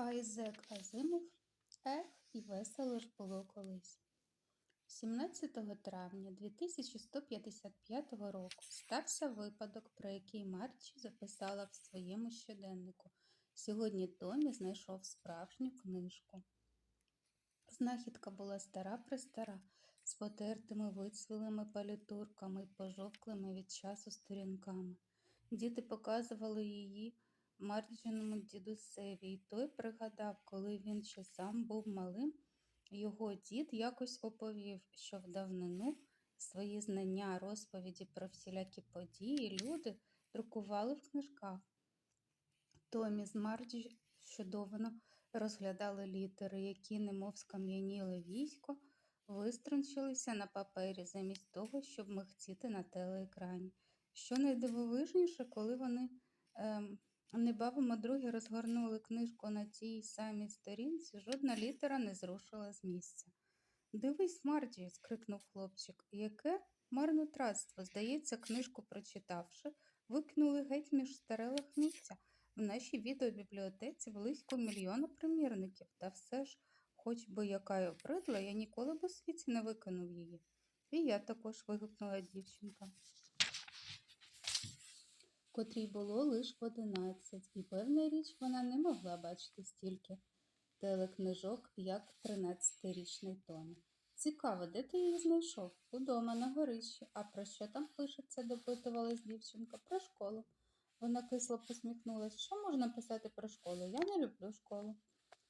Айзек Азимов Ех, і весело ж було колись. 17 травня 2155 року стався випадок, про який Марчі записала в своєму щоденнику. Сьогодні Томі знайшов справжню книжку. Знахідка була стара-престара, з потертими вицвілими палітурками й пожовклими від часу сторінками. Діти показували її Марджиному дідусеві, і той пригадав, коли він ще сам був малим, його дід якось оповів, що в давнину свої знання, розповіді про всілякі події люди друкували в книжках. Томі з Марджі щодовно розглядали літери, які, немов скам'яніле військо, виструнчилися на папері замість того, щоб михтіти на телеекрані. Що найдивовижніше, коли вони ем, небавом друге розгорнули книжку на тій самій сторінці, жодна літера не зрушила з місця. Дивись, Марджі, скрикнув хлопчик, яке марнотратство. Здається, книжку прочитавши, викинули геть між старелих місця. В нашій відеобібліотеці близько мільйона примірників, та все ж, хоч би яка й обридла, я ніколи б у світі не викинув її. І я також вигукнула дівчинка, котрій було лише одинадцять, і певна річ вона не могла бачити стільки телекнижок, як тринадцятирічний Томі. Цікаво, де ти її знайшов? Удома на горищі. А про що там пишеться? допитувалась дівчинка. Про школу. Вона кисло посміхнулася. Що можна писати про школу? Я не люблю школу.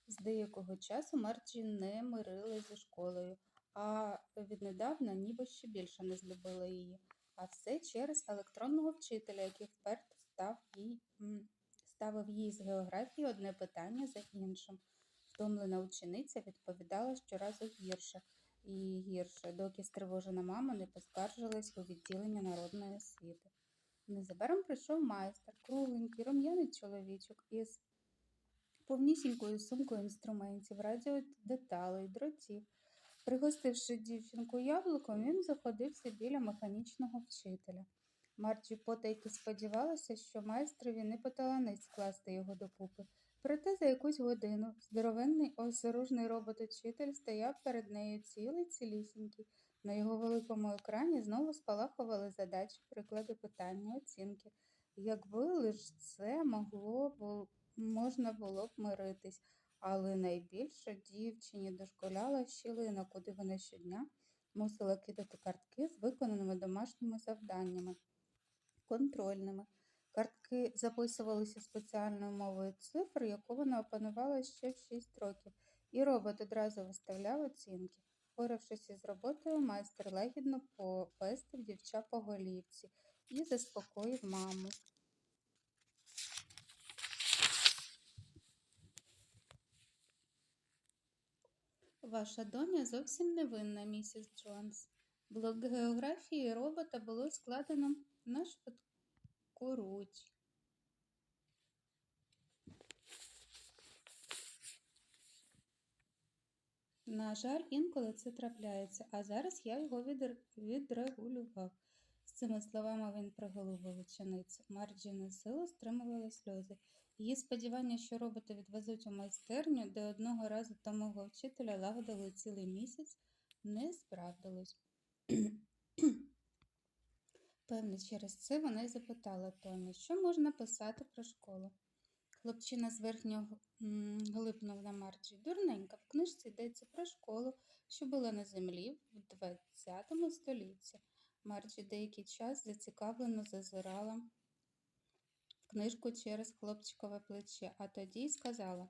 З деякого часу Марджі не мирилась зі школою, а віднедавна ніби ще більше не злюбила її. А все через електронного вчителя, який вперто став їй, ставив їй з географії одне питання за іншим. Втомлена учениця відповідала щоразу гірше і гірше, доки стривожена мама не поскаржилась у відділення народної освіти. Незабаром прийшов майстер, кругленький, рум'яний чоловічок із повнісінькою сумкою інструментів, радіодеталей, дротів. Пригостивши дівчинку яблуком, він заходився біля механічного вчителя. Марджі потайки сподівалася, що майстрові не поталанить скласти його докупи. Проте за якусь годину здоровенний осоружний робот-учитель стояв перед нею цілий цілісінький. На його великому екрані знову спалахували задачі, приклади питання, оцінки. Якби лише це могло б, можна було б миритись, але найбільше дівчині дошколяла щілина, куди вона щодня мусила кидати картки з виконаними домашніми завданнями, контрольними. Картки записувалися спеціальною мовою цифр, яку вона опанувала ще в 6 років, і робот одразу виставляв оцінки. Впоравшись із роботою, майстер лагідно попестив дівча по голівці і заспокоїв маму. Ваша доня зовсім невинна, місіс Джонс. Блок географії робота було складено на швидку руч. На жаль, інколи це трапляється, а зараз я його відрегулював. З цими словами він приголубив ученицю. Марджі не силу стримувала сльози. Її сподівання, що роботи відвезуть у майстерню, де одного разу тамого вчителя лагодили цілий місяць, не справдилось. Певне, через це вона й запитала Томі, що можна писати про школу. Хлопчина зверхньо глипнув на Марджі. Дурненька, в книжці йдеться про школу, що була на землі в ХХ столітті. Марджі деякий час зацікавлено зазирала в книжку через хлопчикове плече, а тоді й сказала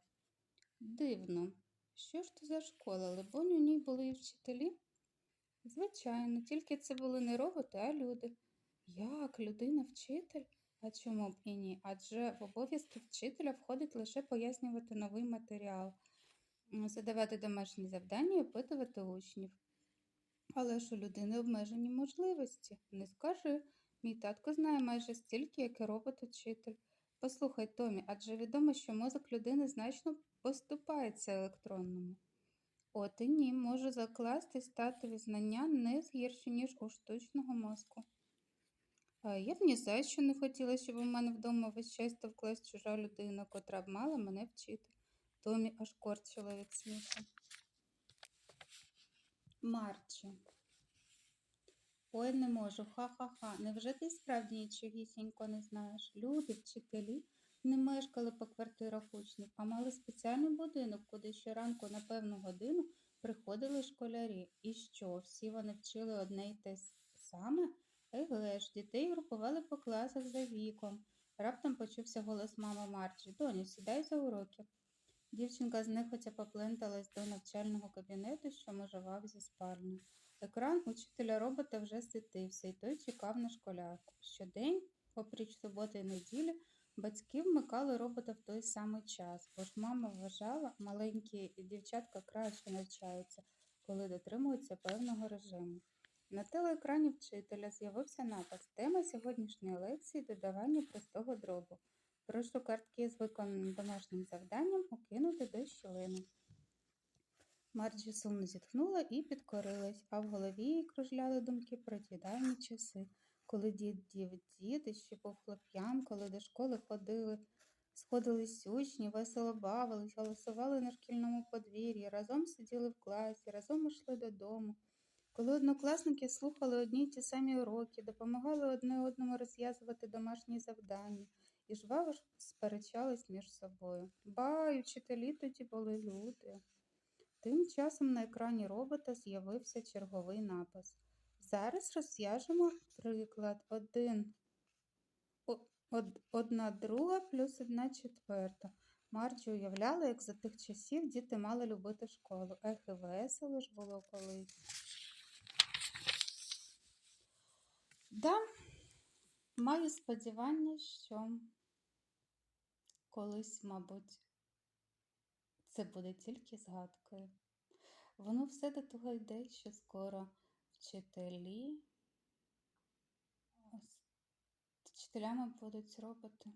Дивно, що ж то за школа? Либонь, у ній були і вчителі? Звичайно, тільки це були не роботи, а люди. Як людина вчитель? А чому б і ні? Адже в обов'язки вчителя входить лише пояснювати новий матеріал, задавати домашні завдання і опитувати учнів. Але ж у людини обмежені можливості. Не скажи. Мій татко знає майже стільки, як і робот-учитель. Послухай, Томі, адже відомо, що мозок людини значно поступається електронному. От і ні, можу закласти статові знання не згірші, ніж у штучного мозку. Я б ні за що не хотіла, щоб у мене вдома весь час товклась чужа людина, котра б мала мене вчити. Томі аж корчило від сміху. Марчі. Ой, не можу, ха-ха-ха. Невже ти справді нічогісінько не знаєш? Люди, вчителі не мешкали по квартирах учнів, а мали спеціальний будинок, куди щоранку на певну годину приходили школярі. І що, всі вони вчили одне й те саме? Еге ж, дітей групували по класах за віком. Раптом почувся голос мами Марчі. Доню, сідай за уроки. Дівчинка знехотя попленталась до навчального кабінету, що межував зі спальнею. Екран учителя робота вже світився, і той чекав на школярку. Щодень, опріч суботи і неділі, батьки вмикали робота в той самий час, бо ж мама вважала, маленькі дівчатка краще навчаються, коли дотримуються певного режиму. На телеекрані вчителя з'явився напис Тема сьогоднішньої лекції додавання простого дробу. Прошу картки з виконаним домашнім завданням укинути до щілини. Марджі сумно зітхнула і підкорилась, а в голові їй кружляли думки про ті давні часи, коли дід дів дід ще був хлоп'ям, коли до школи ходили, сходились учні, весело бавились, голосували на шкільному подвір'ї, разом сиділи в класі, разом йшли додому. Коли однокласники слухали одні й ті самі уроки, допомагали одне одному розв'язувати домашні завдання і жваво сперечались між собою. Ба, і вчителі тоді були люди. Тим часом на екрані робота з'явився черговий напис. Зараз розв'яжемо приклад один. Од- Одна друга плюс одна четверта. Марджі уявляла, як за тих часів діти мали любити школу. Ех, і весело ж було колись. Да, маю сподівання, що колись, мабуть, це буде тільки згадкою. Воно все до того йде, що скоро вчителі, вчителями будуть роботи.